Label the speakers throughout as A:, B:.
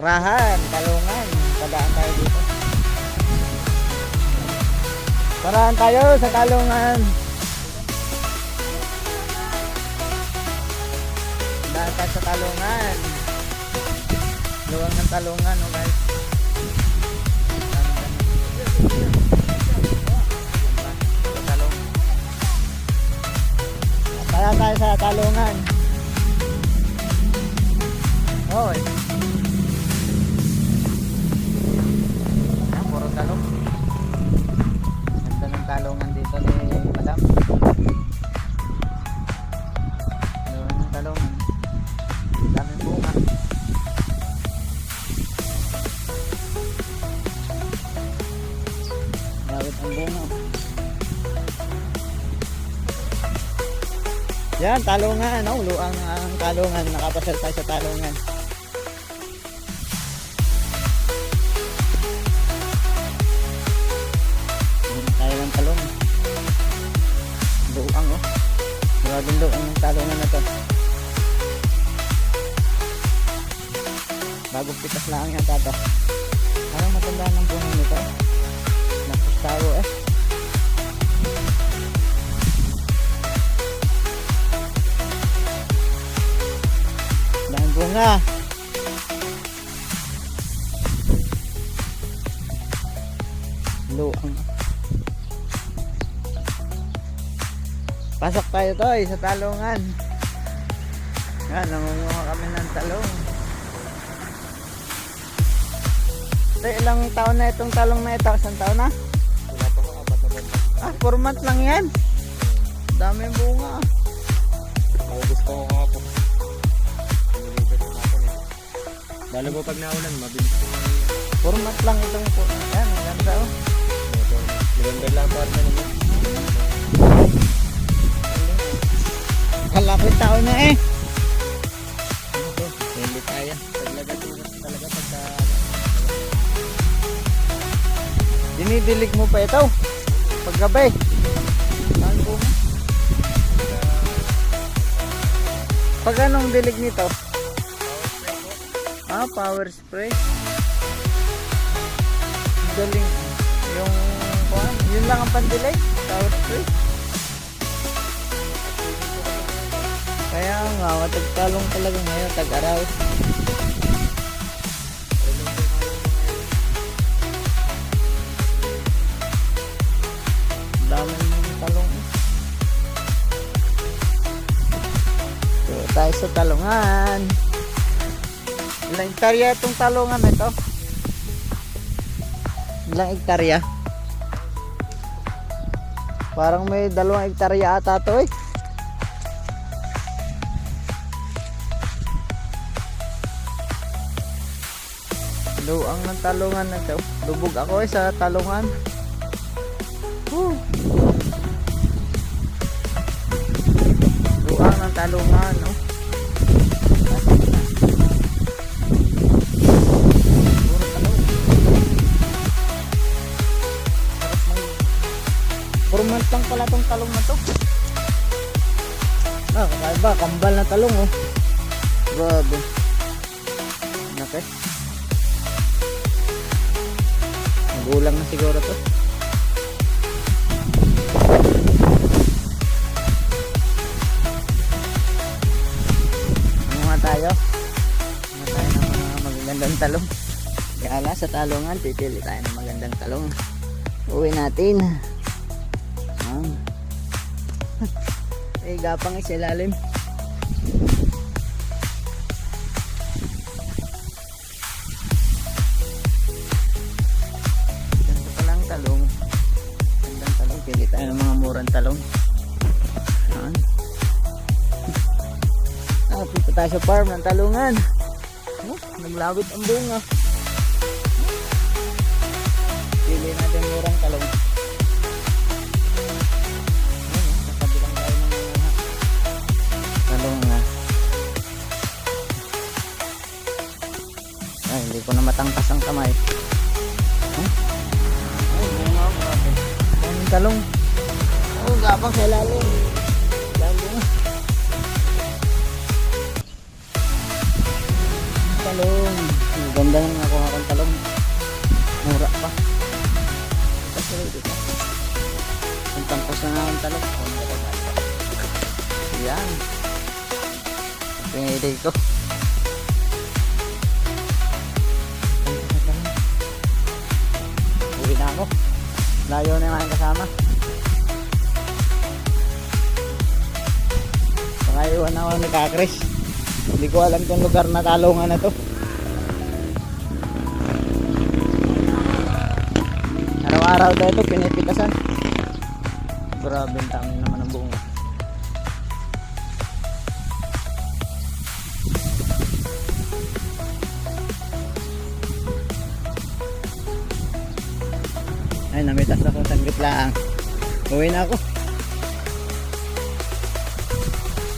A: Okrahan, talungan. Padaan tayo dito. Paraan tayo sa talungan. Daan tayo sa talungan. Luwang ng talungan, oh guys. Para tayo sa talungan. Hoy. Ayan, Yan, talungan. Oh, luang ang talungan. Nakapasal tayo sa talungan. Meron tayo ng talong. Luang oh. Maraming luang ng talungan na to. Bagong pitas lang yan tata. Parang matanda ng bunga nito. Nakustawo eh. Bunga. Luang. Pasok tayo to sa talungan. Yan, nangunguha kami ng talong. Ito, ilang taon na itong talong na ito? Isang taon na?
B: Wala pa ko, apat na buwan.
A: Ah, 4 months lang yan. Daming bunga.
B: Naubos ko ako kapon. Lalo po pag naulan, mabilis.
A: 4 months lang itong po. Yan, ganda oh.
B: Ito, November lang pa rin naman.
A: Kalapit taon na eh.
B: Ito, hindi kaya. Talaga talaga pagka...
A: Dinidilig mo pa ito. Paggabi. Saan bunga? Pag anong dilig nito? Ah, power spray. Galing. Yung, kuwan, yun lang ang pandilig. Power spray. Kaya nga, matagtalong talaga ngayon, tag-araw. Tayo sa talungan. Ilang hektarya itong talungan ito? Ilang hektarya? Parang may dalawang hektarya ata ito eh. Luang ng talungan na ito. Lubog ako eh sa talungan. Woo. Luang ng talungan, no? Pala tong talong na to. Ah, kakaiba, kambal na talong, oh. Grabe. Laki. Magulang na siguro to. Ano nga tayo? Ano tayo ng mga magagandang talong? Kaya sa talongan, pipili tayo ng magandang talong. Uwi natin. Eh, gapang isilalim. Ganito pa lang talong. Gandang talong. Pili tayo ng mga murang talong. Ayan. Ah, punta tayo sa farm ng talungan. Oh, naglawit ang bunga. Oh, gapang sa ilalim. Dahil bunga. Talong. Ang Ganda nang nakuha kong talong. Mura pa. Kasi dito. Ang tangkos na nga ang talong. Yan. Pinili ko. Uwi na ako. Layo na yung kasama. Saka iwan ako ni Kakris. Hindi ko alam kung lugar na talungan na to. Araw-araw tayo ito pinipitasan. Grabe ang naman ng bunga. Ay, namitas ako saglit lang. Uwi na ako.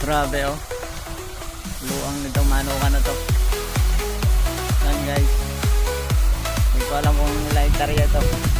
A: Grabe oh. Luang nitong manukan na to. Yan guys. Hindi ko alam kung live tarya to.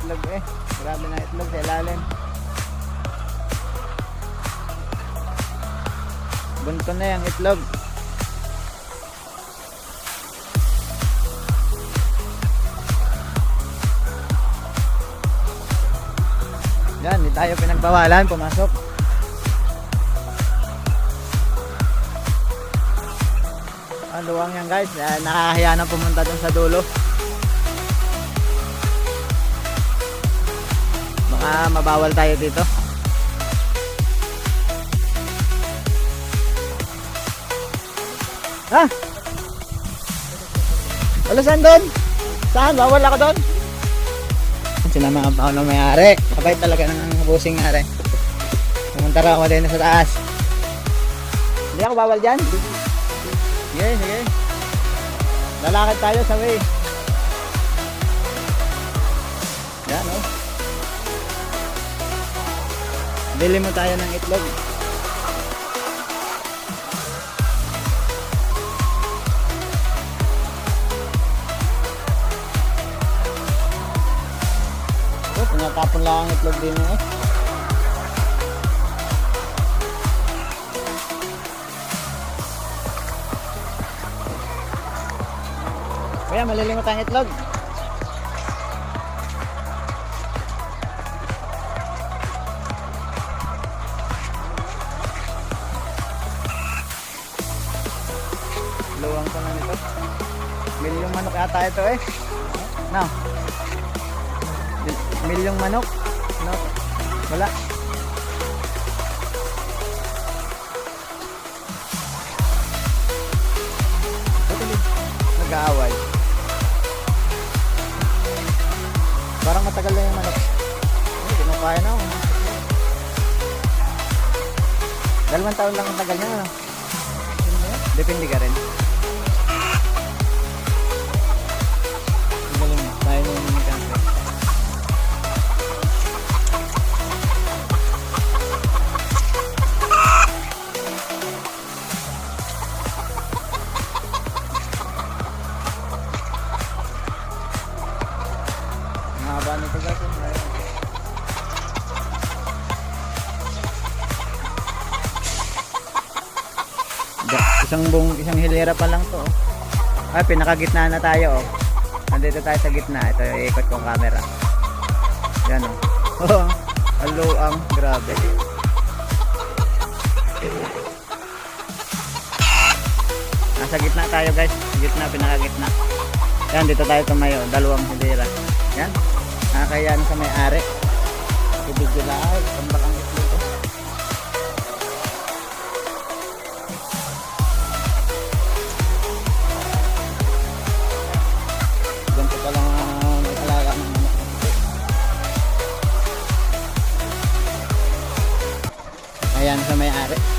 A: Itlog eh. Grabe na itlog sa ilalim. Bunto na yung itlog. Yan, hindi tayo pinagbawalan, pumasok. Ang luwang yan guys, Ah, nakakahiya na pumunta dun sa dulo. Baka mabawal tayo dito. Ha? Wala saan doon? Saan? Bawal ako doon? Sinamahan pa ako ng may-ari. Kabait talaga ng busing ari. Pumunta raw ako din sa taas. Hindi ako bawal dyan? Sige, sige. Lalakad tayo sa way. Bili mo tayo ng itlog. Oh, pinatapon lang ang itlog din eh. Kuya, malilimot ang itlog. Milyong manok ata ito eh. No. Mil- Milyong manok. No. Wala. Nag-aaway. Parang matagal na yung manok. Ay, kinukaya na ako. Dalawang taon lang ang tagal niya. Ano? Depende ka rin. Isang bung isang hilera pa lang to. oh. Ay, pinakagitna na tayo oh. Nandito tayo sa gitna. Ito yung ikot kong camera. Yan oh. Oh, Hello, ang grabe. Nasa gitna tayo guys. Gitna, pinakagitna. Yan, dito tayo tumayo. Dalawang hilera. Yan. Nakakaya na sa may-ari. Ibigyo lang. Ay, tambak ang Ayan sa may-ari.